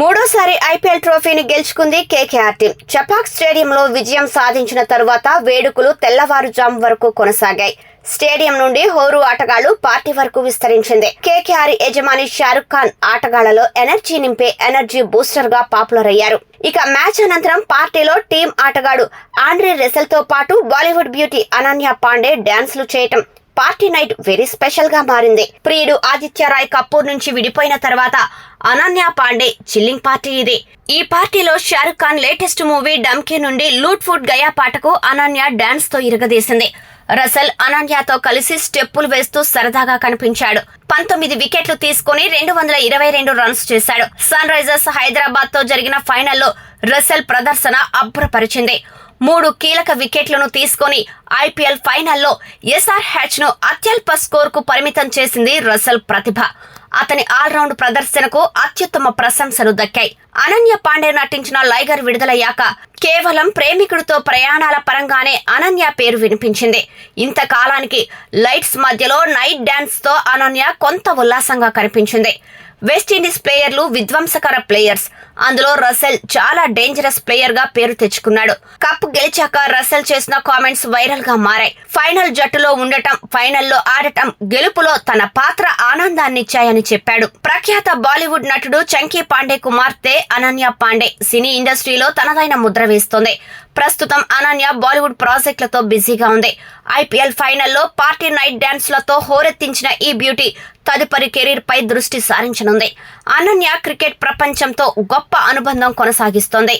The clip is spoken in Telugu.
మూడోసారి ఐపీఎల్ ట్రోఫీని గెలుచుకుంది కేకేఆర్ టీం. చపాక్ స్టేడియంలో విజయం సాధించిన తరువాత వేడుకలు తెల్లవారుజాము వరకు కొనసాగాయి. స్టేడియం నుండి హోరు ఆటగాళ్ళు పార్టీ వరకు విస్తరించింది. కేకేఆర్ యజమాని షారుఖ్ ఖాన్ ఆటగాళ్ళలో ఎనర్జీ నింపే ఎనర్జీ బూస్టర్గా పాపులర్ అయ్యారు ఇక మ్యాచ్ అనంతరం పార్టీలో టీం ఆటగాడు ఆండ్రీ రెసెల్తో పాటు బాలీవుడ్ బ్యూటీ అనన్య పాండే డాన్స్లు చేయటం పార్టీ నైట్ వెరీ స్పెషల్గా మారింది. ప్రియుడు ఆదిత్య రాయ్ కపూర్ నుంచి విడిపోయిన తర్వాత అనన్య పాండే చిల్లింగ్ పార్టీ ఇది. ఈ పార్టీలో షారుఖ్ ఖాన్ లేటెస్ట్ మూవీ డమ్కే నుండి లూట్ ఫుడ్ గయా పాటకు అనన్య డాన్స్తో ఇరగదీసింది. రసల్ అనన్యతో కలిసి స్టెప్పులు వేస్తూ సరదాగా కనిపించాడు. పంతొమ్మిది వికెట్లు తీసుకుని రెండు వందల ఇరవై రెండు రన్స్ చేశాడు. సన్ రైజర్స్ హైదరాబాద్తో జరిగిన ఫైనల్లో రసెల్ ప్రదర్శన అబ్బురపరిచింది. మూడు కీలక వికెట్లను తీసుకొని ఐపీఎల్ ఫైనల్లో ఎస్ఆర్ హ్యాచ్ను అత్యల్ప స్కోర్కు పరిమితం చేసింది రసల్ ప్రతిభ. అతని ఆల్రౌండ్ ప్రదర్శనకు అత్యుత్తమ ప్రశంసలు దక్కాయి. అనన్య పాండే నటించిన లైగర్ విడుదలయ్యాక కేవలం ప్రేమికుడితో ప్రయాణాల పరంగానే అనన్య పేరు వినిపించింది. ఇంతకాలానికి లైట్స్ మధ్యలో నైట్ డాన్స్తో అనన్య కొంత ఉల్లాసంగా కనిపించింది. వెస్టిండీస్ ప్లేయర్లు విధ్వంసకర ప్లేయర్స్. అందులో రసెల్ చాలా డేంజరస్ ప్లేయర్గా పేరు తెచ్చుకున్నాడు. కప్ గెలిచాక రసెల్ చేసిన కామెంట్స్ వైరల్గా మారాయి. ఫైనల్ జట్టులో ఉండటం ఫైనల్లో ఆడటం గెలుపులో తన పాత్ర ఆనందాన్నిచ్చాయని చెప్పాడు. ప్రఖ్యాత బాలీవుడ్ నటుడు చంకీ పాండే కుమార్తె అనన్య పాండే. సినీ ఇండస్ట్రీలో తనదైన ముద్ర వేస్తోంది ప్రస్తుతం అనన్య బాలీవుడ్ ప్రాజెక్టులతో బిజీగా ఉంది. ఐపీఎల్ ఫైనల్లో పార్టీ నైట్ డాన్స్లతో హోరెత్తించిన ఈ బ్యూటీ తదుపరి కెరీర్ పై దృష్టి సారించనుంది. అనన్య క్రికెట్ ప్రపంచంతో గొప్ప అనుబంధం కొనసాగిస్తోంది.